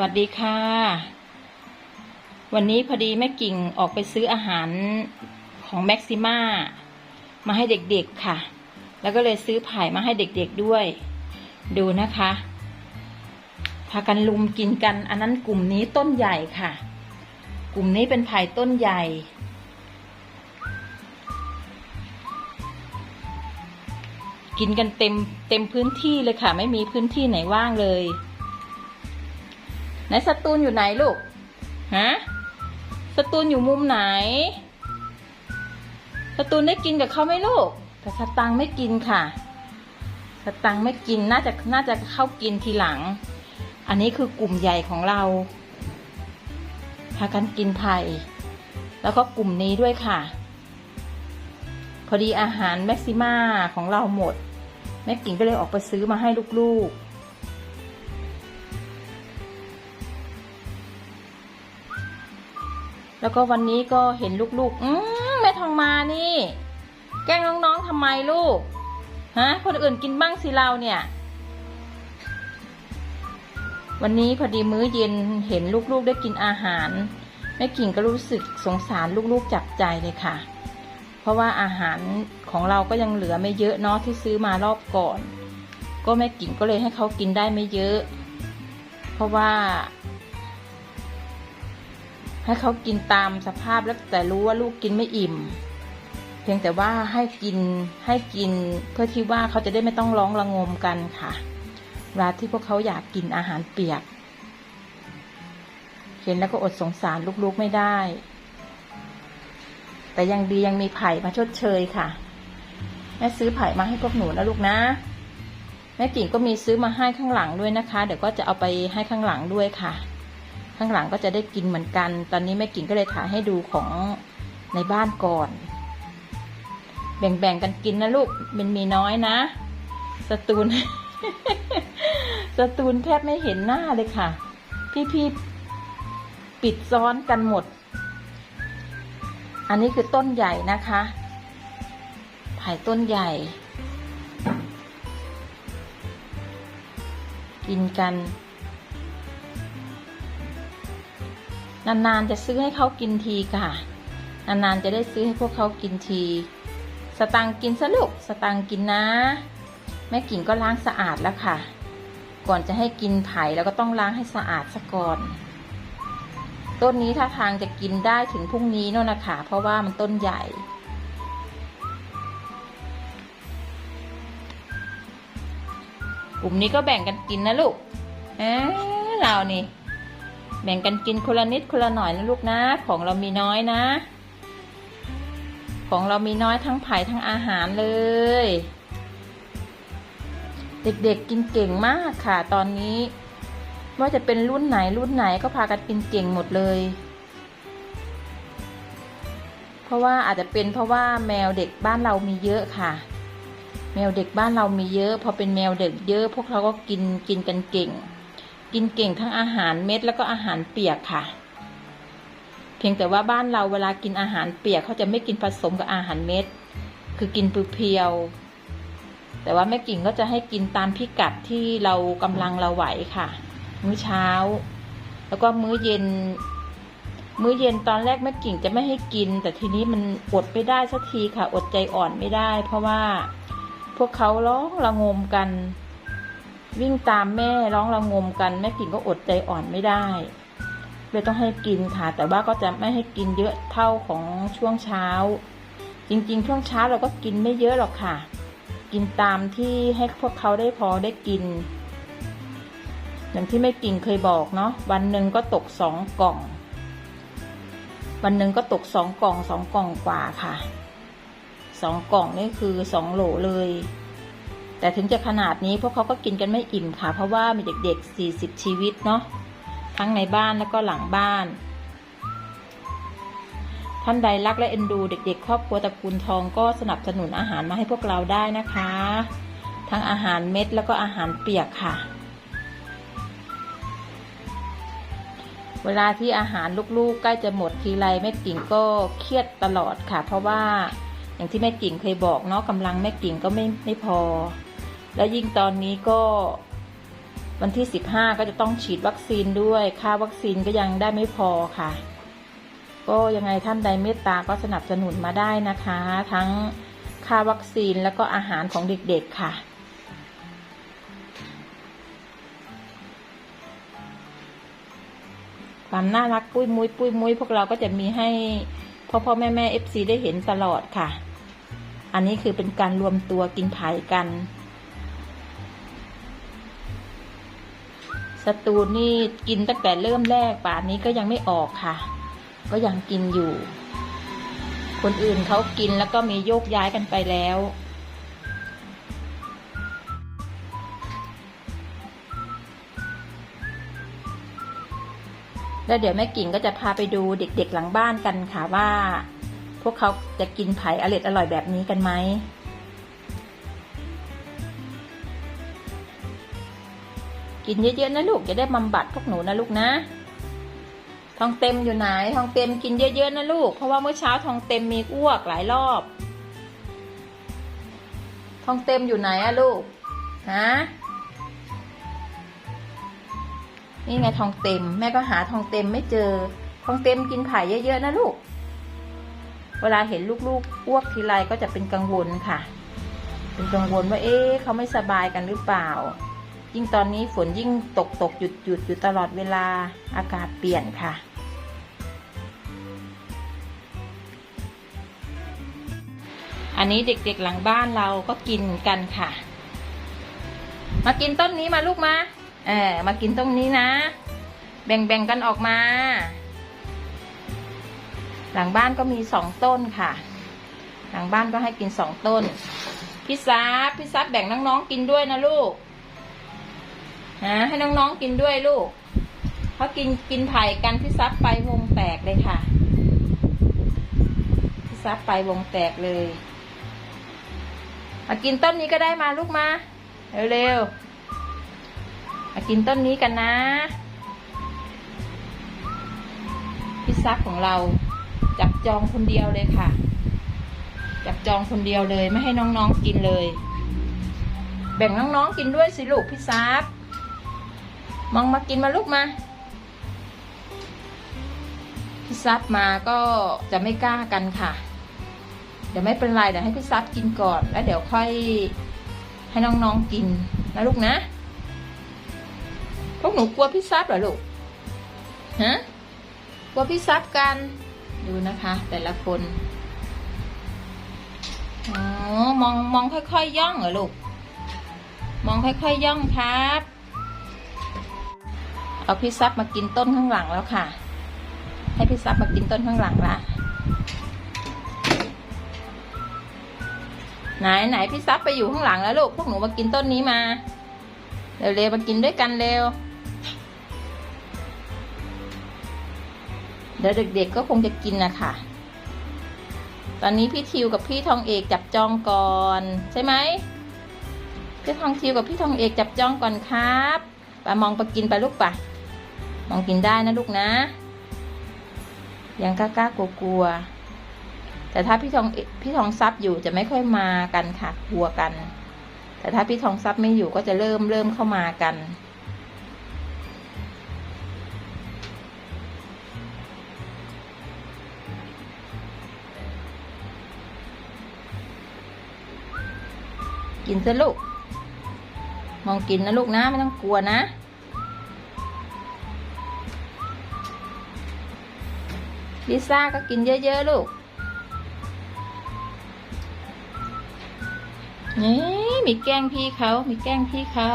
วัสดีค่ะ วันนี้พอดีแม่กิ่งออกไปซื้ออาหารของแม็กซิม่ามาให้เด็กๆค่ะ แล้วก็เลยซื้อไผ่มาให้เด็กๆด้วย ดูนะคะ พากันลุมกินกัน อันนั้นกลุ่มนี้ต้นใหญ่ค่ะ กลุ่มนี้เป็นไผ่ต้นใหญ่ กินกันเต็มเต็มพื้นที่เลยค่ะ ไม่มีพื้นที่ไหนว่างเลย ไหนสตูนอยู่ไหนลูก ฮะ สตูนอยู่มุมไหน สตูนได้กินกับเขาไหมลูก แต่สตังไม่กินค่ะ สตังไม่กิน น่าจะ น่าจะเข้ากินทีหลัง อันนี้คือกลุ่มใหญ่ของเรา พากันกินไผ่ แล้วก็กลุ่มนี้ด้วยค่ะ พอดีอาหารแม็กซิมาของเราหมด แม่กิ่งก็เลยออกไปซื้อมาให้ลูกๆ แล้วก็วันนี้ก็เห็นลูกๆ อืมแม่ทองมานี่ แกล้งน้องๆทำไมลูก ฮะ คนอื่นกินบ้างสิเราเนี่ย วันนี้พอดีมื้อเย็นเห็นลูกๆได้กินอาหารแม่กิ่งก็รู้สึกสงสารลูกๆจับใจเลยค่ะ เพราะว่าอาหารของเราก็ยังเหลือไม่เยอะเนาะที่ซื้อมารอบก่อน ก็แม่กิ่งก็เลยให้เขากินได้ไม่เยอะ เพราะว่า ให้เขากินตามสภาพแล้วแต่รู้ว่าลูกกินไม่อิ่ม เพียงแต่ว่าให้กินให้กินเพื่อที่ว่าเขาจะได้ไม่ต้องร้องระงมกันค่ะเวลาที่พวกเขาอยากกินอาหารเปียก เห็นแล้วก็อดสงสารลูกๆไม่ได้ แต่ยังดียังมีไผ่มาชดเชยค่ะ แม่ซื้อไผ่มาให้พวกหนูนะลูกนะ แม่กิ่งก็มีซื้อมาให้ข้างหลังด้วยนะคะ เดี๋ยวก็จะเอาไปให้ข้างหลังด้วยค่ะ ข้างหลังก็จะได้กินเหมือนกัน ตอนนี้แม่กิ่งก็เลยถ่ายให้ดูของในบ้านก่อน แบ่งๆกันกินนะลูกมันมีน้อยนะสตูนสตูนแทบไม่เห็นหน้าเลยค่ะ พี่ๆปิดซ้อนกันหมด อันนี้คือต้นใหญ่นะคะไผ่ต้นใหญ่ กินกัน นานๆจะซื้อให้เขากินทีค่ะ นานๆจะได้ซื้อให้พวกเขากินที สตังค์กินซะลูกสตังค์กินนะ แม่กิ่งก็ล้างสะอาดแล้วค่ะ ก่อนจะให้กินไผ่แล้วก็ต้องล้างให้สะอาดซะก่อนต้นนี้ถ้าทางจะกินได้ถึงพรุ่งนี้โน่นนะคะเพราะว่ามันต้นใหญ่ กลุ่มนี้ก็แบ่งกันกินนะลูกเอ้เรานี่ แบ่งกันกินคนละนิดคนละหน่อยนะลูกนะ ของเรามีน้อยนะ ของเรามีน้อยทั้งไผ่ทั้งอาหารเลย เด็กๆกินเก่งมากค่ะ ตอนนี้ว่าจะเป็นรุ่นไหนรุ่นไหนก็พากันกินเก่งหมดเลย เพราะว่าอาจจะเป็นเพราะว่าแมวเด็กบ้านเรามีเยอะค่ะ แมวเด็กบ้านเรามีเยอะ พอเป็นแมวเด็กเยอะ พวกเขาก็กินกินกันเก่ง กินเก่งทั้งอาหารเม็ดแล้วก็อาหารเปียกค่ะ เพียงแต่ว่าบ้านเราเวลากินอาหารเปียกเขาจะไม่กินผสมกับอาหารเม็ด คือกินเพียวๆแต่ว่าแม่กิ่งก็จะให้กินตามพิกัดที่เรากำลังเราไหวค่ะ มื้อเช้า แล้วก็มื้อเย็น มื้อเย็นตอนแรกแม่กิ่งจะไม่ให้กิน แต่ทีนี้มันอดไม่ได้สักทีค่ะ อดใจอ่อนไม่ได้ เพราะว่าพวกเขาร้องระงมกัน วิ่งตามแม่ร้องระงมกัน แม่กิ่งก็อดใจอ่อนไม่ได้เลยต้องให้กินค่ะ แต่ว่าก็จะไม่ให้กินเยอะเท่าของช่วงเช้า จริงๆ ช่วงเช้าเราก็กินไม่เยอะหรอกค่ะ กินตามที่ให้พวกเขาได้พอได้กิน อย่างที่แม่กิ่งเคยบอกเนาะวันหนึ่งก็ตกสองกล่อง วันหนึ่งก็ตกสองกล่องสองกล่องกว่าค่ะสองกล่องนี่คือสองโหลเลย แต่ถึงจะขนาดนี้พวกเขาก็กินกันไม่อิ่มค่ะ เพราะว่ามีเด็กๆ 40 ชีวิตเนาะทั้งในบ้านแล้วก็หลังบ้าน ท่านใดรักและเอ็นดูเด็ก ๆ ครอบครัวตระกูลทองก็สนับสนุนอาหารมาให้พวกเราได้นะคะ ทั้งอาหารเม็ดแล้วก็อาหารเปียกค่ะ เวลาที่อาหารลูกๆ ใกล้จะหมดทีไรแม่กิ่งก็เครียดตลอดค่ะ เพราะว่าอย่างที่แม่กิ่งเคยบอกเนาะกำลังแม่กิ่งก็ไม่ไม่พอ แล้วยิ่งตอนนี้ก็วันที่สิบห้าก็จะต้องฉีดวัคซีนด้วย ค่าวัคซีนก็ยังได้ไม่พอค่ะ ก็ยังไงท่านใดเมตตาก็สนับสนุนมาได้นะคะ ทั้งค่าวัคซีนแล้วก็อาหารของเด็กๆค่ะ ความน่ารักปุ้ยมุ้ยปุ้ยมุ้ยพวกเราก็จะมีให้พ่อพ่อแม่แม่เอฟซีได้เห็นตลอดค่ะ อันนี้คือเป็นการรวมตัวกินไผ่กัน สตูนนี่กินตั้งแต่เริ่มแรกป่านนี้ก็ยังไม่ออกค่ะ ก็ยังกินอยู่ คนอื่นเขากินแล้วก็มีโยกย้ายกันไปแล้วแล้วเดี๋ยวแม่กิ่งก็จะพาไปดูเด็กๆหลังบ้านกันค่ะว่า พวกเขาจะกินไผ่อร่อยอร่อยแบบนี้กันไหม กินเยอะๆนะลูกจะได้บำบัดพวกหนูนะลูกนะ ทองเต็มอยู่ไหน ทองเต็มกินเยอะๆนะลูก เพราะว่าเมื่อเช้าทองเต็มมีอ้วกหลายรอบ ทองเต็มอยู่ไหนอะลูก ฮะ นี่ไงทองเต็ม แม่ก็หาทองเต็มไม่เจอ ทองเต็มกินไผ่เยอะๆนะลูก เวลาเห็นลูกๆอ้วกทีไรก็จะเป็นกังวลค่ะ เป็นกังวลว่าเอ๊ะเขาไม่สบายกันหรือเปล่า ยิ่งตอนนี้ฝนยิ่งตกตกหยุดหยุดอยู่ตลอดเวลาอากาศเปลี่ยนค่ะ อันนี้เด็กๆหลังบ้านเราก็กินกันค่ะ มากินต้นนี้มาลูกมาเออมากินต้นนี้นะ แบ่งๆกันออกมา หลังบ้านก็มีสองต้นค่ะ หลังบ้านก็ให้กินสองต้นพี่ซับพี่ซับแบ่งน้องๆกินด้วยนะลูก ฮะให้น้องๆกินด้วยลูกเขากินกินไผ่กันพี่ซับไปวงแตกเลยค่ะพี่ซับไปวงแตกเลยมากินต้นนี้ก็ได้มาลูกมาเร็วๆมากินต้นนี้กันนะพี่ซับของเราจับจองคนเดียวเลยค่ะ จับจองคนเดียวเลยไม่ให้น้องๆกินเลย แบ่งน้องๆกินด้วยสิลูกพี่ซับ มองมากินมาลูกมา พี่ซับมาก็จะไม่กล้ากันค่ะ เดี๋ยวไม่เป็นไรเดี๋ยวให้พี่ซับกินก่อน แล้วเดี๋ยวค่อยให้น้องๆกินนะลูกนะ พวกหนูกลัวพี่ซับเหรอลูก ฮะ กลัวพี่ซับกัน ดูนะคะ แต่ละคน อ๋อ มองมองค่อยๆยย่องเหรอลูก มองค่อยๆย่องครับ เอาพี่ซับมากินต้นข้างหลังแล้วค่ะ ให้พี่ซับมากินต้นข้างหลังละไหนไหนพี่ซับไปอยู่ข้างหลังแล้วลูกพวกหนูมากินต้นนี้มาเร็วๆมากินด้วยกันเร็วเดี๋ยวเด็กๆก็คงจะกินนะคะตอนนี้พี่ทิวกับพี่ทองเอกจับจองก่อนใช่ไหมพี่ทองทิวกับพี่ทองเอกจับจองก่อนครับไปมองไปกินไปลูกปะ มองกินได้นะลูกนะ ยังกล้าๆกลัวๆแต่ถ้าพี่ทองพี่ทองซับอยู่จะไม่ค่อยมากันค่ะกลัวกัน แต่ถ้าพี่ทองซับไม่อยู่ก็จะเริ่มเริ่มเข้ามากันกินซะลูก มองกินนะลูกนะ ไม่ต้องกลัวนะ ลิซ่าก็กินเยอะ ๆ ลูก นี่มีแกล้งพี่เขา มีแกล้งพี่เขา